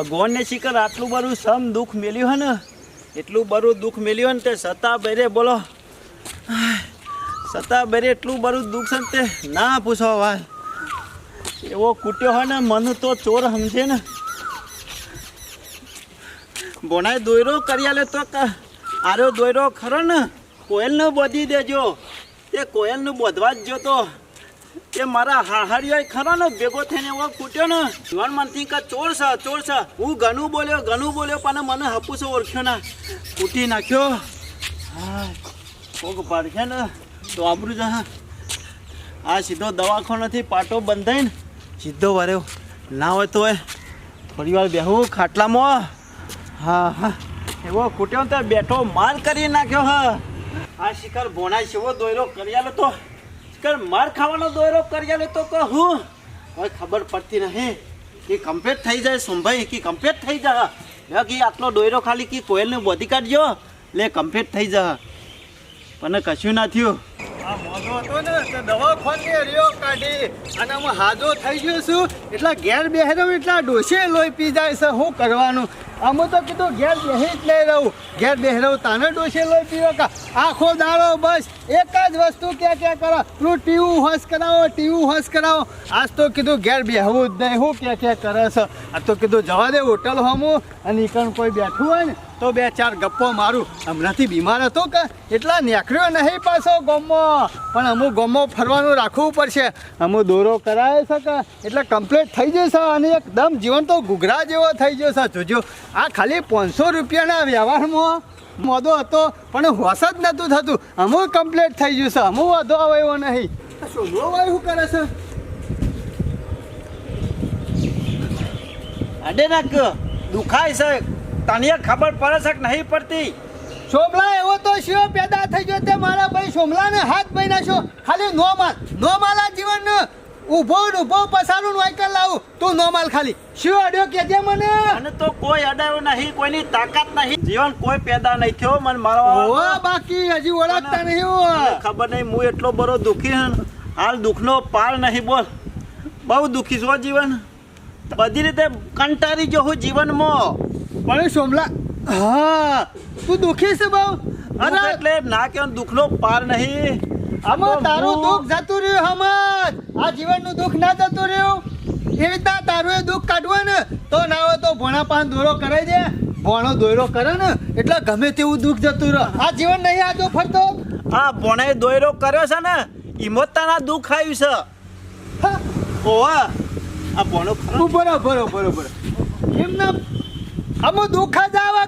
ભગવાનને શિકર આટલું બધું સમ દુઃખ મેલ્યું હે ને? એટલું બધું દુઃખ મેલ્યું ને તે સતા બેરે બોલો. સતા બેરે એટલું બધું દુઃખ છે તે ના પૂછો ભાઈ. એવો કૂટ્યો હોય ને મન તો ચોર સમજે ને. બોનાય દોયરો કરી લે તો આરો દોયરો ખરો ને? કોયલનું બોધી દેજો. તે કોયલનું બોધવા જ જોતો તે મારા હાહારીઓ ખરો ને ભેગો થઈને એવો કૂટ્યો ને. મન મનથી કે ચોર છે ચોર છે. હું ઘણું બોલ્યો ઘણું બોલ્યો, પણ મને હપુસો ઓળખ્યો ના. કૂટી નાખ્યો. હા, કોક પાડશે ને તો આબરું જા આ સીધો દવાખાનાથી પાટો બંધાઈને સીધો વર્યો. ના હોય તો એ થોડી વાર બેહું ખાટલામાં. હા હા. એવો કૂટ્યો ને બેઠો માર કરી નાખ્યો, હા. આ શિખર ભોણા એવો દોયરો કરી આલો તો. શિખર માર ખાવાનો દોયરો કરી આલો તો કહું. કોઈ ખબર પડતી નહીં કે કમ્પ્લીટ થઈ જાય સોમભાઈ, કે કમ્પ્લીટ થઈ જા. લે કે આટલો દોયરો ખાલી કે કોયલને બોધી કાઢજો. લે કમ્પ્લીટ થઈ જા. પણ કશું ના થયું. આ મોઢો હતો ને, તે દવાખાને રહ્યો કાઢી. અને હું હાજો થઈ ગયો છું. એટલા ઘેર બેહેરો એટલા ડોસે લોહી પી જાય છે. શું કરવાનું? આમાં તો કીધું, ઘેર બેહી જ નહીં રહું. ઘેર બેહરવું તાને ડોસી લોહી પીવો કા? આખો દાડો બસ એક જ વસ્તુ ક્યાં ક્યાં કરો તું ટીવું હોશ કરાવો, ટીવું હોશ કરાવો. આજ તો કીધું, ઘેર બેહવું જ નહીં હું ક્યાં ક્યાં કરે છે. આ તો કીધું, જવા દે હોટલ હોમું અને ઈકણ કોઈ બેઠું હોય ને, તો બે ચાર ગપ્પો મારું. હમણાંથી બીમાર હતો કે, એટલા નેકર્યો નહીં પાછો ગોમો. પણ અમુક ગોમો ફરવાનું રાખવું પડશે. અમુક દોરો કરાવે છે કે, એટલે કમ્પ્લીટ થઈ જશે અને એકદમ જીવન તો ઘૂઘરા જેવો થઈ જશે. જોજો આ ખાલી પાંચસો રૂપિયાના વ્યવહારમાં મોદો હતો પણ હોશ જ નહોતું થતું. અમુક કમ્પ્લીટ થઈ જશે અમુક વધો આવ્યો નહીં. શોધવો હોય શું કરે છે? અડે નાખ દુખાય છે. તને ખબર પડે છે કે નહીં પડતી? સોમલા એવો તો શિવ પેદા થઈ ગયો તે મારા ભાઈ સોમલાને હાથ ભાઈ નાખ્યો ખાલી નો માલ નો માલા જીવન ઊભો ને ઊભો પસારું વાયકલ લાવું. તું નો માલ ખાલી. શું અડ્યો કે મને? મને તો કોઈ અડાયો નહીં કોઈની તાકાત નહીં. જીવન કોઈ પેદા નહીં થયો મને મારો ઓ બાકી હજી ઓળખતા નહીં હો. ખબર નહીં હું એટલો બરો દુખી હન. હાલ દુઃખનો પાર નહીં બોલ. બહુ દુખી છો જીવન. બધી રીતે કંટાળી જો હું જીવનમાં. પણ સોમલા હા તું દુખી છે બહુ. અરે એટલે ના કે દુખનો પાર નહીં. આમાં તારું દુઃખ જતું રહ્યું હમજ આ જીવનનું દુઃખ ના જતું રહ્યું. એવી રીતના તારું એ દુઃખ કાઢવું ને તો ના હોય તો ભોણા પાન દોરો કરાઈ દે. ભોણો દોરો કરે ને એટલે ગમે તેવું દુઃખ જતું રહે. આ જીવન નહીં આજો ફરતો. આ ભોણે દોયરો કર્યો છે ને ઈમોતાના દુઃખ આવ્યું છે. ઓવા આ ભોણો બરોબર બરોબર રહો. એમને આમાં દુઃખ જ આવે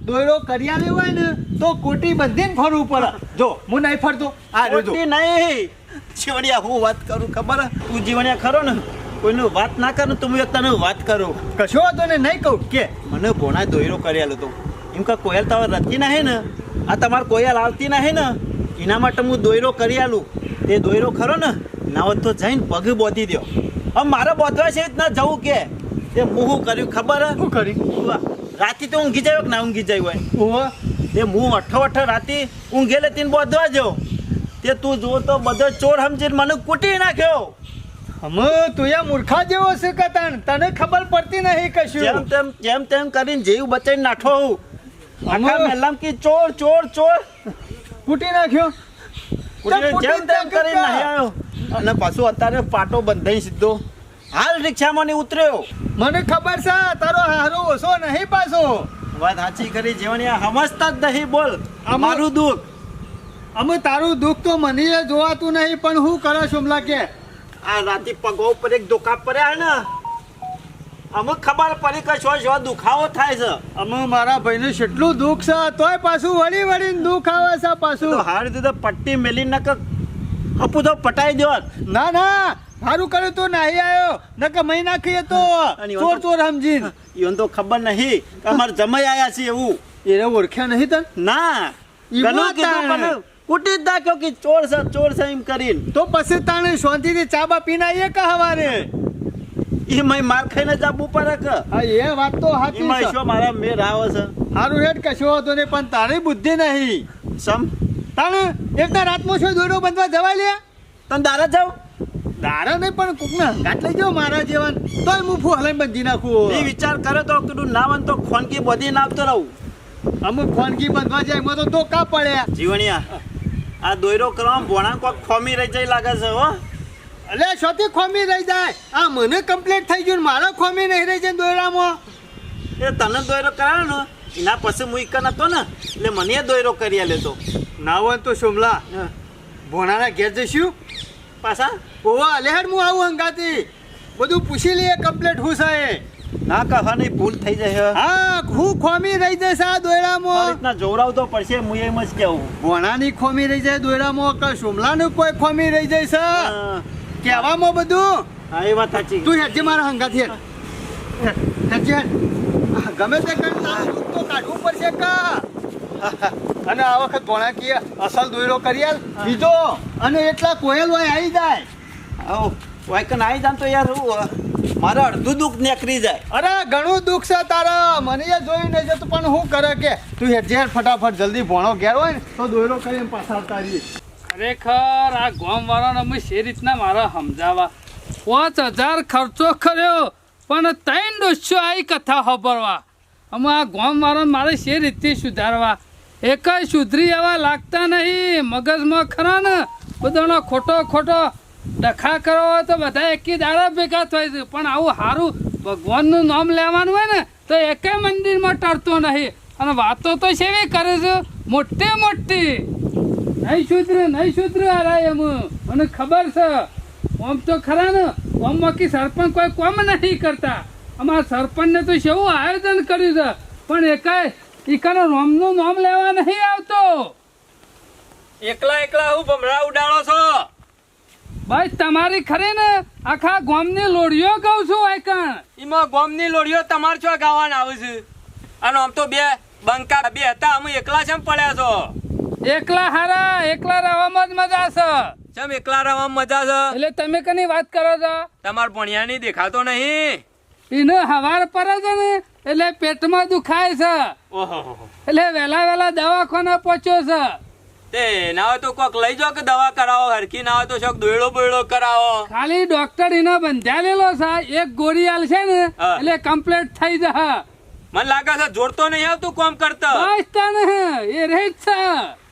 કે દોયરો કર્યા લેવાય ને તો કોટી બંધીને ફરવું પડે. જો હું નહીં ફરતો. આ જો નહીં. જીવણિયા હું વાત કરું ખબર? તું જીવણિયા ખરો ને કોઈનું વાત ના કરું તો હું તને વાત કરું. કશો હતો ને નહીં કહું. કે મને ભોણા દોયરો કરેલો તો. એમ કે કોયલ તો હવે રતી નહીં ને. આ તમારે કોયલ આવતી નહીં ને. એના માટે હું દોયરો કરી આલું. તે દોયરો ખરો ને ના હોત તો જઈને પગ બોધી દ્યો. હવે મારે બોધવા છે ના જવું કે? તે હું શું કર્યું ખબર? હે? શું કરી ઉવા, રાતે તો ઊંઘી જાય કે ના ઊંઘી જાય હોય? ઓહો તે હું અઠો અઠો રાતે ઊંઘેલે તીન બોધવા જો તે તું જો તો બધો ચોર સમજીને મને કૂટી નાખ્યો. અમે તું યા મૂર્ખા જેવો છે કે તને? ખબર પડતી નહીં જેમ કશું તેમ જેમ તેમ કરીને જીવ બચાવી નાઠો હું. આખા મહેલામ કે ચોર ચોર ચોર. કૂટી નાખ્યો? જેમ તેમ કરીને કા? આવ્યો. અને પાછું અત્યારે પાટો બંધાઈ સીધો. હાલ રિક્ષામાં ને ઉતર્યો. મને ખબર છે તારો હારો ઓછો નહીં પાછો. વાત સાચી કરી જીવણી સમજતા જ નહીં બોલ. અમારું દુઃખ. અમે તારું દુઃખ તો મને જોવાતું નહીં પણ હું કરે શુમલા કે? આ રાતે પગો ઉપર એક ધોકા પડ્યા ને. અમુક ખબર પડી કે છો શું દુખાવો થાય છે. અમે મારા ભાઈને કેટલું દુઃખ છે તોય પાછું વળી વળીને દુઃખ આવે છે પાછું. હાર દીધો પટ્ટી મેલી નક હપુ તો પટાઈ દો ના ના સારું કર્યું તો નહીં આવ્યો. નકે મહી નાખીએ તો. ચોર ચોર સમજી ઈવન તો ખબર નહીં. કે અમારે જમાઈ આયા છે એવું. એને ઓળખ્યા નહીં તન? ના. ઈ કીધું કૂટી જ નાખ્યો કે ચોર છે ચોર છે એમ કરીને. તો પછી તાણે શાંતિથી ચા બા પીને આવીએ કે હવારે? એ મય માર ખાઈને જાબુ પડે કે હા એ વાત તો સાચી છે. શું મારા મેર આવે છે. સારું હેડ કશો હતો નહીં પણ તારી બુદ્ધિ નહીં. સમ. તાણે એકતા રાતમાં શું દોરો બંધવા જવાય લે? તને દારા જાવ દારા નહીં પણ કોકને હંગાત લઈ જાઓ મારા જેવાન. તોય હું ફોન લઈને બંધી નાખું એ વિચાર કરે તો કીધું ના વન તો ખોનકી બધી નાવતો રહું. અમુક ફોનગી બંધવા જાય એમાં તો ધોકા પડ્યા. જીવણિયા આ દોયરો કરવામાં ભોણા કોક ખોમી રહી જાય લાગે છે હો. અલે શોથી ખોમી રહી જાય? આ મને કમ્પ્લીટ થઈ ગયું મારા ખોમી નહીં રહી જાય દોયરામાં? એ તને દોયરો કરાયો ને એના પછી હું ઈકન હતો ને એટલે મને દોયરો કરી લેતો ના હોય તો સોમલા ભોણાના ઘેર જઈશું? પાછા? ઓવા લેહડ હું આવું હંગાતી. બધું પૂછી લઈએ કમ્પ્લીટ હું સાહેબ ના કહાની ભૂલ થઈ જાય હા. હું ખોમી રહી જશે આ દોયડામાં. રીતના જોવરાવતો પડશે હું એમ જ કેવું ભોણાની ખોમી રહી જાય દોયડામાં કે સુમલાનું કોઈ ખોમી રહી જાય છે? હા. કહેવામાં બધું? હા, એ વાત સાચી. તું હેજે મારા હંગાથી હેજે ગમે તે કરી તારું તો કાઢવું પડશે કા? અને આ વખત ભોણા કીએ અસલ દોયરો કરી આલ બીજો અને એટલા કોયલ હોય આવી જાય. આવો વાયકન આવી જાય તો યાર હું મારે અડધું દુઃખ નીકળી જાય. અરે ઘણું દુઃખ છે તારા. મને એ જોયું નહીં જતું પણ હું કરે કે તું હેડજે ફટાફટ જલ્દી ભોણો ઘેર હોય ને તો દોયરો કરીને પાછા રહીએ ખરેખર આ ગામ વાળાને અમે શે રીતના મારા સમજાવવા? પાંચ હજાર ખર્ચો કર્યો પણ ત્રણ ડોસ્યો આવી કથા ખબરવા અમે આ ગામ વાળાને મારે શે રીતે સુધારવા? એકય સુધરી એવા લાગતા નહીં. મગજમાં ખરા ને, બધાનો ખોટો ખોટો ડખા કરવો હોય તો બધા એકી દાડા ભેગા થાય છે પણ આવું સારું ભગવાનનું નામ લેવાનું હોય ને, તો એકેય મંદિરમાં ટરતો નહીં. અને વાતો તો સેવી કરે છે. મોટી મોટી. નહીં સુધરે નહીં સુધરે અરે એમ. મને ખબર છે. આમ તો ખરા ને આમમાં કે સરપંચ કોઈ કોમ નથી કરતા. અમારા સરપંચને તો કેવું આયોજન કર્યું છે. પણ એકાય ઈકાનો રોમનું નામ લેવા નહીં આવતો. એકલા એકલા હું ભમરા ઉડાડો છો? ભાઈ તમારી ખરી ને? આખા ગોમની લોડીઓ કહું છું આઈકણ એમાં ગોમની લોડીઓ તમાર છો ગાવાના આવું છે? અને આમ તો બે બંકા બે હતા અમે એકલા છે પડ્યા છો? એકલા હારા એકલા રહેવામાં જ મજા છે. ચમ એકલા રહેવામાં મજા છે? એટલે તમે કની વાત કરો છો? તમાર ભણિયાની દેખાતો નહીં. એને હવાર પર છે ને એટલે પેટમાં દુખાય છે. એટલે વહેલા વહેલા દવાખાના પહોંચ્યો છે. તે ના હોય તો કોક લઈ જાઓ કે દવા કરાવો? હરખી ના હોય તો શોક દોયડો બોયડો કરાવો. ખાલી ડોક્ટર બંધ્યા લેલો છે. એક ગોળી છે ને એટલે કમ્પ્લીટ થઈ જશે. મને લાગે છે જોડતો નહીં આવતું કોમ કરતા. બસ તને એ રહે જ છે.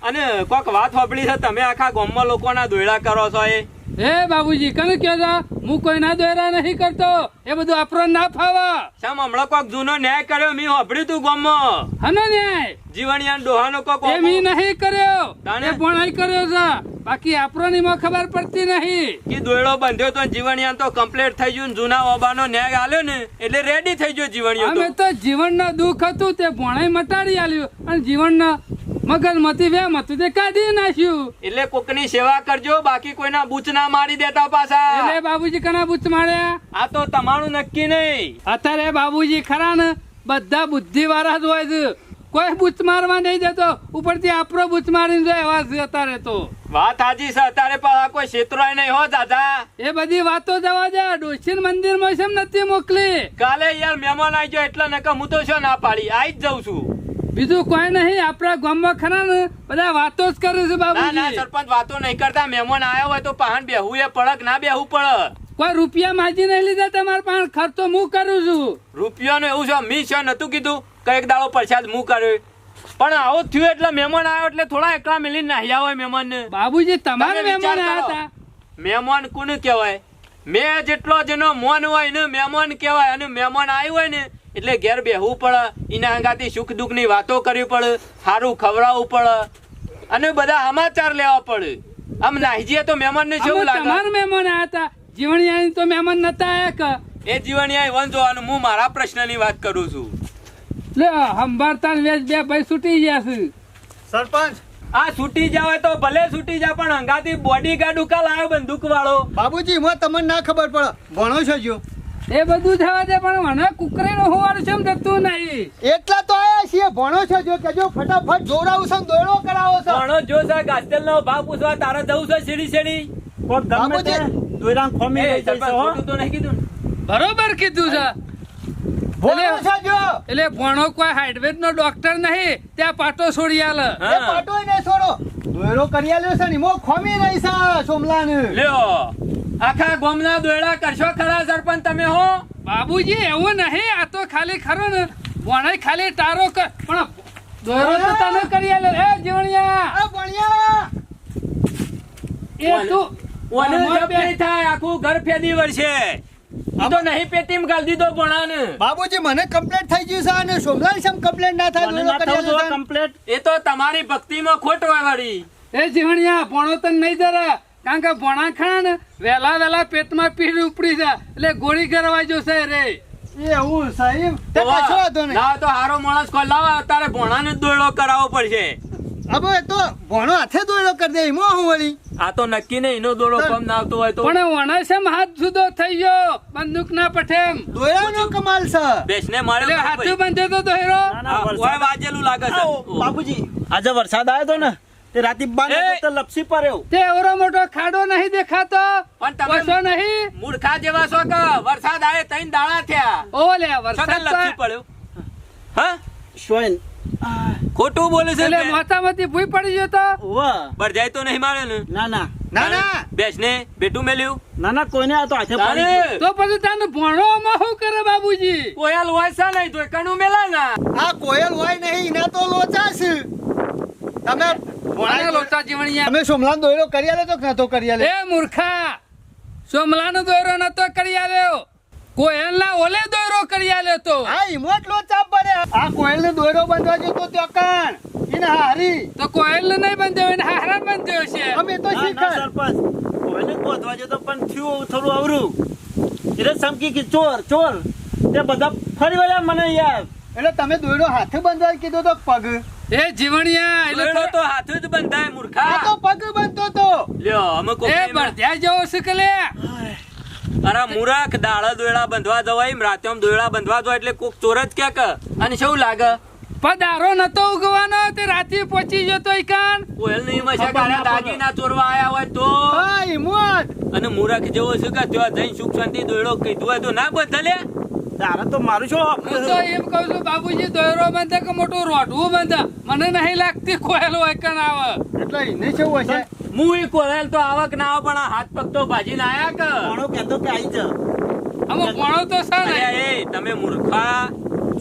અને કોક વાત સાંભળી છે તમે આખા ગામમાં લોકોના દોયડા કરો છો એ? હે બાબુજી કને છો હું કોઈના દોરા નહીં કરતો. એ બધું આપણો ના ફાવા. શમ હમણાં કોક જૂનો ન્યાય કર્યો મી સાંભળ્યું તું ગામમાં હનો ન્યાય? જીવણિયા ડોહાનો કોક એ મી નહીં કર્યો. તાણે? પણ આઈ કર્યો છે. બાકી આપણો નીમાં ખબર પડતી નહીં. કે દોયડો બંધ્યો તો જીવણિયા તો કમ્પ્લીટ થઈ ગયું ને જૂના ઓબાનો ન્યાય આલ્યો ને એટલે રેડી થઈ ગયો જીવણિયો અમે તો તો જીવનના દુઃખ હતું તે ભણાઈ મટાડી આલ્યું. અને જીવનના મગજમાંથી વે હતું તે કાઢી નાખ્યું. એટલે કોકની સેવા કરજો બાકી કોઈના બૂચ ના મારી દેતા પાછા. એટલે બાબુજી કના બૂચ માર્યા? આ તો તમારું નક્કી નહીં. અત્યારે બાબુજી ખરા ને બધા બુદ્ધિ વાળા જ હોય છે. કોઈ બૂચ મારવા નહીં દેતો ઉપરથી આપણો બૂચ મારીને જો એવા છે અત્યારે તો. વાત હાજી છે અત્યારે પાછા કોઈ ક્ષેત્રોય નહીં હો દાદા એ બધી વાતો જવા દે મંદિરમાં નથી મોકલી. કાલે યાર મહેમાન આવી ગયો એટલે નકર હું તો શું ના પાડી આઈ જ જઉં છું. બીજું કોઈ નહીં આપણા ગામમાં ખરા ને બધા વાતો જ કરે છે બાબુ ના સરપંચ વાતો નહીં કરતા. મહેમાન આવ્યા હોય તો પહાણ બેહવું એ પડક ના બેહવું પડે કોઈ રૂપિયા માજી નહીં લીધા તમારા પાસે ખર્ચો હું કરું છું? રૂપિયાનું એવું છે મી છે નતું કીધું. કંઈક દાડો પ્રસાદ હું કર્યો. પણ આવું થયું એટલે મહેમાન આવ્યો એટલે થોડા એકલા મિલીને નાહ્યા હોય મહેમાન ને બાબુજી તમારે મહેમાન. આવ્યા હતા? મહેમાન કોને કહેવાય? મેં જેટલો જેનો મોન હોય ને મહેમાન કહેવાય અને મહેમાન આવ્યું હોય ને એટલે ઘેર બેહવું પડે એના અંગાથી સુખ દુઃખની વાતો કરવી પડે સારું ખવડાવવું પડે અને બધા સમાચાર લેવા પડે આમ નાહીજીએ તો મહેમાન ને જેવું લાગે? તમારા મહેમાન આયા હતા. જીવણિયા તો મહેમાન નતા આયા કે? એ જીવણિયા વન જોવાનું હું મારા પ્રશ્નની વાત કરું છું. લે ને વેચ બે ભાઈ છૂટી ગયા છે. સરપંચ! આ છૂટી જાવ તો ભલે છૂટી જા પણ અંગાથી બોડી ગાર્ડ ઉકાલ આવ્યો બંદૂક વાળો બાબુજી હું તમને ના ખબર પડે. ભણો છો જો એ બધું થવા દે પણ મને કુકરીનો હોવાનું છે જતું નહીં? એટલા તો આયા છીએ ભણો છો જો કે જો ફટાફટ જોડાવું છે દોડો કરાવો છો. ભણો જો છે ગાસ્ટેલ નો ભાવ પૂછવા તારે જવું છે સીડી સીડી કોક ગમે તે બાબુજી. ખોમી રહી હો. તો નહીં કીધું બરોબર કીધું છે. ભણો છો જો. એટલે ભણો કોઈ હાઈડવેજ નો ડોક્ટર નહીં ત્યાં પાટો છોડી આલ. પાટો હા. પાટોય ને છોડો. દોરો કરી આલ્યો છે ને મો ખોમી રહી છે સોમલાને. લ્યો. આખા ગોમના દોયડા કરશો ખરા સરપંચ તમે હો? બાબુજી એવું નહીં આ તો ખાલી ખરો ને. ભણે ખાલી તારો કર. પણ દોરો તો તને કરી આલે. એ જીવણિયા! આ ભણ્યા! એ તું ઓને જપ થાય આખું ઘર ફેદી વળશે. તો નહીં પેટીમ ગાલ દીધો ભણાને. બાબુજી મને કમ્પ્લેટ થઈ ગયું છે અને સોમલાલ સમ કમ્પ્લેટ ના થાય મને ના કરી આલે કમ્પ્લેટ એ તો તમારી ભક્તિમાં ખોટ વાળી વળી એ જીવણિયા ભણો તને નહીં જરા. કારણ કે ભણા ને વહેલા વહેલા પેટમાં પીડ ઉપડી જાય એટલે ગોળી કરવા જોશે રે. એવું સાહેબ? તે કશો વાંધો નહીં ના. તો હારો માણસ ખોલાવા અત્યારે ભણાને જ કરાવવો પડશે. હવે તો ભણો હાથે દોડો કરી દે એમાં હું વળી? આ તો નક્કી નહીં એનો દોડો કમ ના આવતો હોય તો પણ વણાસમ હાથ જુદો થઈ ગયો? બંદૂક ના પઠેમ દોડાનો કમાલ છે. બેસને મારે હાથું બંધે તો દોયરો ના, ના, ઓય વાજેલું લાગે છે. બાપુજી. આજે વરસાદ આવ્યો તો ને? તે રાતે બાર તો લપસી પડ્યો તે એવડો મોટો ખાડો નહીં દેખાતો. પણ તમે- ઓછો નહીં. મૂર્ખા જેવા છો કે વરસાદ આવે તઈન દાડા થયા. ઓલે વરસાદ લપસી પડ્યો? હા? શોયન ખોટું બોલે છે એટલે બે. માથામાંથી ભૂઈ પડી ગયો તો? વાહ ભરજાઈ તો નહીં મારે ને? ના ના. ના ના. બેસને બેટું મેલ્યું? ના ના કોઈને આ તો હાથે પડી તો પછી તને ભણવામાં શું કરે બાબુજી? કોયલ હોય છે નહીં તો કણું મેલા ના. આ કોયલ હોય નહીં એના તો લોચા છે. તમે લોચા જીવણિયા. તમે સોમલાલ દોયરો કરી આલે તો કે નતો કરી આલે એ મૂર્ખા સોમલાનો દોયરો નતો કરી આવ્યો કોયલના ઓલે દોયરો કરી આવ્યો તો. હા ઈમોટ લોચા પડે. આ કોયલ ને દોયરો બંધવા જતો તો કાન એને હારી. તો કોયલ નહીં બંધ્યો એને હારા બંધ્યો છે. અમે તો ના, ના, શીખર. સરપંચ. જતો પણ થયું થોડું અવરું. એટલે સમકી કે ચોર ચોર. તે બધા ફરી વળ્યા મને યાર. એટલે તમે દોયરો હાથે બંધવા કીધો તો પગ. એ જીવણિયા એટલે તો- તો હાથ જ બંધાય આ મૂર્ખા તો પગ બંધતો તો. લ્યો અમે કો એ બળદ્યા જેવો છે કે લે અરે મૂરખ દાડા દોયડા બંધવા જવાય એમ રાતે આમ દોયડા બંધવા જવાય એટલે કોક ચોર જ ક્યાંક. અને શું લાગે? પધારો નતો ઉગવાનો તે રાતે પહોંચી ગયો તો ઈકાન કોયલની મશા ખબર દાગીના ચોરવા આયા હોય તો. હા ઈમોટ અને મૂરખ જેવો છે કે ત્યાં જઈને સુખ શાંતિ દોયડો કીધું હોય તો ના બંધ લે તારે તો મારું શું હું તો એમ કહું છું બાબુજી દોયરો બંધે કે મોટું રોઢવું બંધે? મને નહીં લાગતી કોયલ હોય આવે એટલે એને શું હોય છે? હું એ કોયલ તો આવક ના આવે પણ આ હાથ પગ તો ભાજીને આયા કે કોણો કહેતો કે આઈ જ. અમે ભણો તો છે એ તમે મૂર્ખા.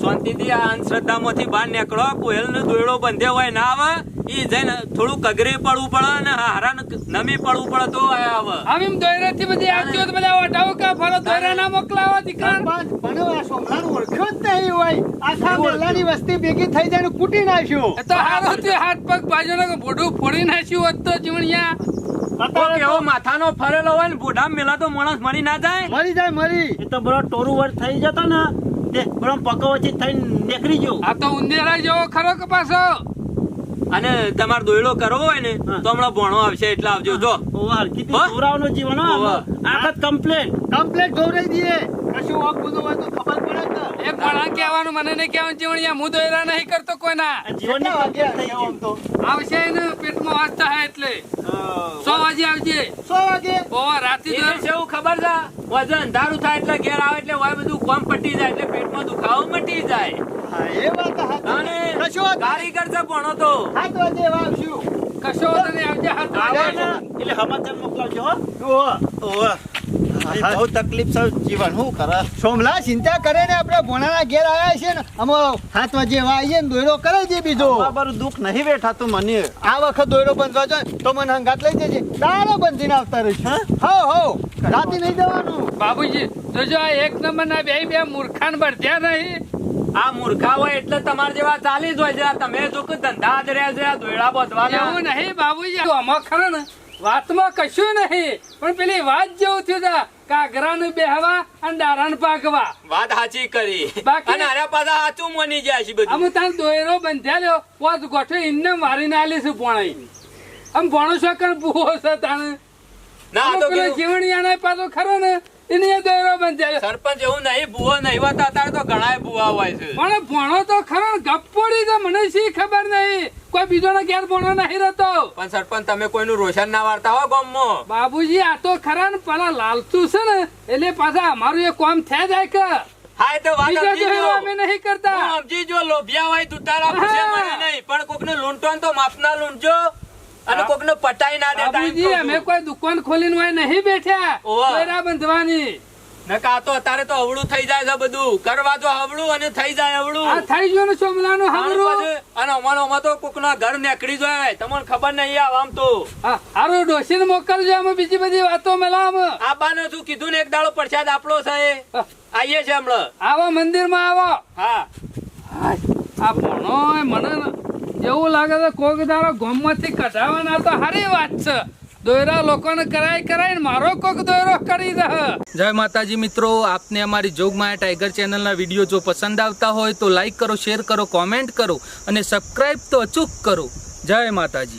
શાંતિથી આ અંધશ્રદ્ધામાંથી બહાર નીકળો. કોયલ નો દોયડો બંધ્યો હોય ના આવે. ઈ જઈને થોડું કગરે પડવું પડે અને હારા નમી પડવું પડે તો આવે. આમ દોયરા થી બધી આવતી હોય બધા ઓઢાવ કા ફરો દોયરા ના. મોકલાવા દીકરા પણ આ સોમલાલ ઓળખ્યો જ નહીં હોય. આખા મોલાની વસ્તી ભેગી થઈ જાય ને કૂટી નાખ્યો. તો હારો તે હાથ પગ બાજુ બોડું ફોડી નાખ્યું હોત તો જીવણિયા એવો માથાનો ફરેલો હોય ને બોઢા મેલા તો માણસ મરી ના જાય. મરી જાય મરી. એ તો બરો ટોરું વર થઈ જતો ને બરો પકો થઈને નીકળી ગયો. આ તો ઉંદેરા જેવો ખરો કે પાછો? અને તમારે દોયડો કરવો હોય ને તો હમણાં ભણો આવશે એટલે આવજો જો? જોરાવનું જીવન. આખત કમ્પ્લેટ કમ્પ્લેટ ધોરાઈ દઈએ કશું વાંક બધું હોય તો ખબર પડે કે એ ભણા કહેવાનું મને નહીં કહેવાનું જીવણિયા હું દોયરા નહીં કરતો કોઈના. આવશે એને પેટમાં વાંચતા હે એટલે સો વાગે આવજે. સો વાગે? ઓ રાતે એને ખબર છે? વજન અંધારું થાય એટલે ઘેર આવે એટલે હોય બધું કોમ પટી જાય એટલે પેટમાં દુખાવો મટી જાય. એ વાત. અને કશું. કારીગર છે ભણો તો. વાગે એવા આવશું. કશો નહીં આવજે હાથ આવે એટલે સમાચાર મોકલાવજો હો. ઓહો. બહુ તકલીફ છે જીવન શું કરે? સોમલા ચિંતા કરે ને આપણે ભોણાના ઘેર આવ્યા છે ને અમે સાત વાગે આવીએ ને દોયરો કરાવી દે બીજો. બાબારું દુઃખ નહીં બેઠાતું મને. આ વખત દોયરો બંધવા જાય તો મને હંગાત લઈ જજે. તારો બંધીને આવતા રહીશ. હો? હો રાતે નહીં જવાનું. બાબુજી જોજો આ એક નંબર ના બે બે મૂર્ખાન ભરત્યા નહીં. આ મૂર્ખા હોય એટલે તમારા જેવા ચાલી જ હોય છે. તમે જો કે ધંધા જ રહ્યા છે દોયડા બાંધવાના. એવું નહીં બાબુજી આમાં ખરા ને. વાતમાં કશું નહીં પણ પેલી વાત જેવું થયું છે. કાગરાને બેહવા અને દારાને પાકવા. વાત સાચી કરી. બાકી- આના પાછા સાચું મની જાય છે બધું. અમે તાર દોયરો બંધાલ્યો પોત ગોઠો ઇન્ને નાલી આલીશું પોણાઈ આમ ભણો છો કણ ભૂવો છે તાણે? ના તો પેલો કેવું, પાછો ખરો ને. એને સરપંચ એવું નહીં નહીં હોતા તો હોય છે. પણ ભણો તો ખરો ગપ્પોડી તો મને શી ખબર નહીં. કોઈ બીજોનો ઘેર ભણો નહીં રહેતો. પણ સરપંચ તમે કોઈનું રોશન ના વાળતા હો ગામમાં. બાબુજી આ તો ખરા ને પેલા લાલતું છે ને એટલે પાછા અમારું એ કામ થયા જાય કે. હા તો વાત સમજી અમે નહીં કરતા. સમજી જો લોભિયા હોય તું તારા પૂછે મને નહીં. પણ કોકને લૂંટો ને તો માપના લૂંટજો. અને કોકને પટાઈ ના એમ બાબુજી અમે કોઈ દુકાન ખોલીને હોય નહીં બેઠ્યા. ઓવા. દોયરા બંધવાની. નકા તો અત્યારે તો હવળું થઈ જાય છે બધું. કરવા તો હવળું અને થઈ જાય હવળું આ થઈ ગયું ને સોમલાનું અને હારું અને અમારો અમાર તો કોકના ઘર નીકળી જાય. તમને ખબર નહીં આવે આમ તો. હા, હારું ડોશીને મોકલજો અમે બીજી બધી વાતો મેલામ. આ બાને શું કીધું ને એક દાડો પ્રસાદ આપણો છે આવીએ આઈએ છે હમણાં. આવો મંદિરમાં આવો. હા. આ મને એવું લાગે છે કોક દાડો ગોમમાંથી કઢાવવાના તો સારી વાત છે. દોયરા લોકોને કરાય કરાય મારો કોક દોયરો કરી દે. જય માતાજી મિત્રો, આપને અમારી જોગમાયા ટાઈગર ચેનલના વીડિયો જો પસંદ આવતા હોય તો લાઈક કરો, શેર કરો, કોમેન્ટ કરો અને સબસ્ક્રાઈબ તો અચૂક કરો. જય માતાજી.